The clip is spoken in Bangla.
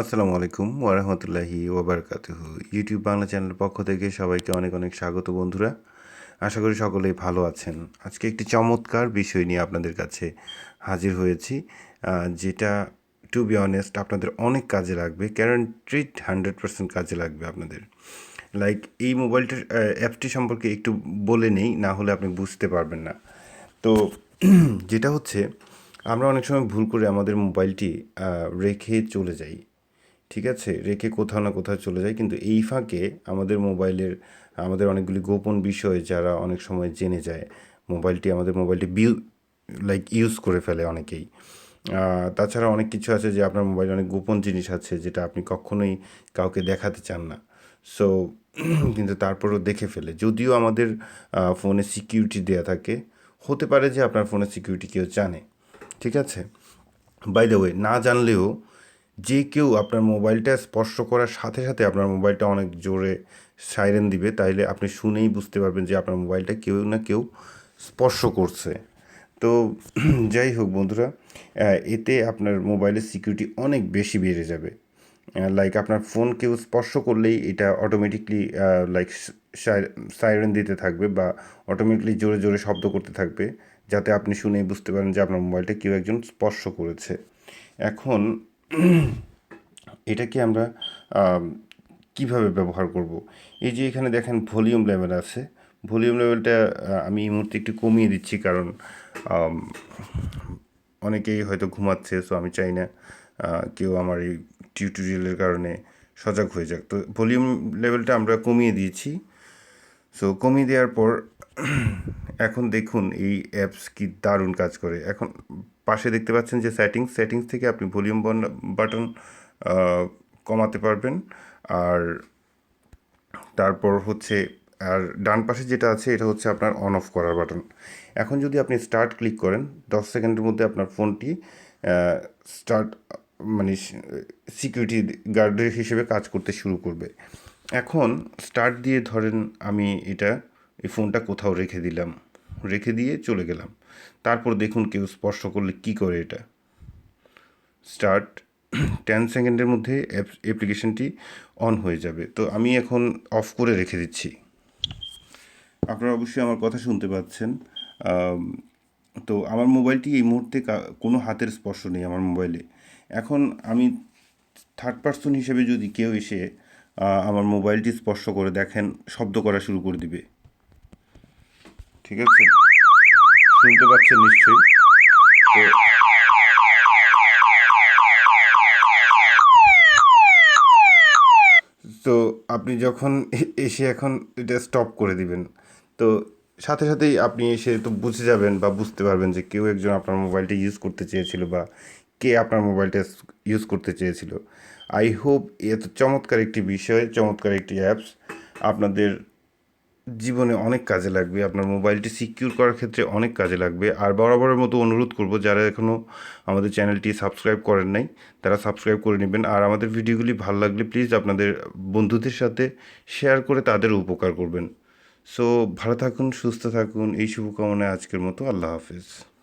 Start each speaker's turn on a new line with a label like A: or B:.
A: আসসালামু আলাইকুম ওরহমতুল্লাহি ওবরকাতুহ ইউটিউব বাংলা চ্যানেলের পক্ষ থেকে সবাইকে অনেক অনেক স্বাগত বন্ধুরা। আশা করি সকলেই ভালো আছেন। আজকে একটি চমৎকার বিষয় নিয়ে আপনাদের কাছে হাজির হয়েছি যেটা টু বি অনেস্ট আপনাদের অনেক কাজে লাগবে গ্যারান্টিড হান্ড্রেড পার্সেন্ট কাজে লাগবে আপনাদের। লাইক এই মোবাইলটার অ্যাপটি সম্পর্কে একটু বলে নেই, না হলে আপনি বুঝতে পারবেন না। তো যেটা হচ্ছে, আমরা অনেক সময় ভুল করে আমাদের মোবাইলটি রেখে চলে যাই। ঠিক আছে, রেখে কোথাও না কোথাও চলে যায়। কিন্তু এই ফাঁকে আমাদের মোবাইলের, আমাদের অনেকগুলি গোপন বিষয় যারা অনেক সময় জেনে যায়, মোবাইলটি, আমাদের মোবাইলটি বিউ লাইক ইউজ করে ফেলে অনেকেই। তাছাড়া অনেক কিছু আছে যে আপনার মোবাইলে অনেক গোপন জিনিস আছে যেটা আপনি কখনোই কাউকে দেখাতে চান না। সো কিন্তু তারপরেও দেখে ফেলে। যদিও আমাদের ফোনে সিকিউরিটি দেওয়া থাকে, হতে পারে যে আপনার ফোনে সিকিউরিটি কেউ জানে, ঠিক আছে? বাই দ্য ওয়ে না জানলেও যে কেউ আপনার মোবাইলটা স্পর্শ করার সাথে সাথে আপনার মোবাইলটা অনেক জোরে সাইরেন দিবে, তাইলে আপনি শুনেই বুঝতে পারবেন যে আপনার মোবাইলটা কেউ না কেউ স্পর্শ করছে। তো যাই হোক বন্ধুরা এতে আপনার মোবাইলের সিকিউরিটি অনেক বেশি বেড়ে যাবে। লাইক আপনার ফোন কেউ স্পর্শ করলেই এটা অটোমেটিকলি লাইক সাইরেন দিতে থাকবে বা অটোমেটিকলি জোরে জোরে শব্দ করতে থাকবে, যাতে আপনি শুনেই বুঝতে পারেন যে আপনার মোবাইলটা কেউ একজন স্পর্শ করেছে। এখন এটাকে আমরা আম, কীভাবে ব্যবহার করব? এই যে এখানে দেখেন ভলিউম লেভেল আছে। ভলিউম লেভেলটা আমি এই মুহূর্তে একটু কমিয়ে দিচ্ছি কারণ অনেকেই হয়তো ঘুমাচ্ছে সো আমি চাই না কেউ আমার এই টিউটোরিয়ালের কারণে সজাগ হয়ে যাক। তো ভলিউম লেভেলটা আমরা কমিয়ে দিয়েছি। সো কমিয়ে দেওয়ার পর এখন দেখুন এই অ্যাপস কি দারুণ কাজ করে। এখন পাশে দেখতে পাচ্ছেন যে সেটিংস সেটিংস থেকে আপনি ভলিউম বাটন কমাতে পারবেন। আর তারপর হচ্ছে, আর ডান পাশে যেটা আছে, এটা হচ্ছে আপনার অন অফ করার বাটন এখন যদি আপনি স্টার্ট ক্লিক করেন, দশ সেকেন্ডের মধ্যে আপনার ফোনটি স্টার্ট মানে সিকিউরিটি গার্ডের হিসেবে কাজ করতে শুরু করবে। এখন স্টার্ট দিয়ে ধরেন আমি এটা, এই ফোনটা কোথাও রেখে দিলাম। রেখে দিয়ে চলে গেলাম। তারপর দেখুন কেউ স্পর্শ করলে কি করে এটা। স্টার্ট টেন সেকেন্ডের মধ্যে অ্যাপ্লিকেশনটি অন হয়ে যাবে। তো আমি এখন অফ করে রেখে দিচ্ছি। আপনারা অবশ্যই আমার কথা শুনতে পাচ্ছেন। তো আমার মোবাইলটি এই মুহূর্তে কোনো হাতের স্পর্শ নেই আমার মোবাইলে। এখন আমি থার্ড পার্সন হিসেবে যদি কেউ এসে আমার মোবাইলটি স্পর্শ করে দেখেন, শব্দ করা শুরু করে দিবে। ঠিক আছে? শুনতে পাচ্ছেন নিশ্চয়ই। তো আপনি যখন এসে এখন এটা স্টপ করে দিবেন, তো সাথে সাথেই আপনি এসে তো বুঝে যাবেন বা বুঝতে পারবেন যে কেউ একজন আপনার মোবাইলটা ইউজ করতে চেয়েছিল বা কে আপনার মোবাইলটা ইউজ করতে চেয়েছিল। আই হোপ এত চমৎকার একটি বিষয়, চমৎকার একটি অ্যাপস আপনাদের জীবনে অনেক কাজে লাগবে, আপনার মোবাইলটি সিকিউর করার ক্ষেত্রে অনেক কাজে লাগবে। আর বরাবরের মতো অনুরোধ করব, যারা এখনও আমাদের চ্যানেলটি সাবস্ক্রাইব করেন নাই, তারা সাবস্ক্রাইব করে নেবেন। আর আমাদের ভিডিওগুলি ভালো লাগলে প্লিজ আপনাদের বন্ধুদের সাথে শেয়ার করে তাদের উপকার করবেন। সো ভালো থাকুন, সুস্থ থাকুন, এই শুভকামনায় আজকের মতো আল্লাহ হাফেজ।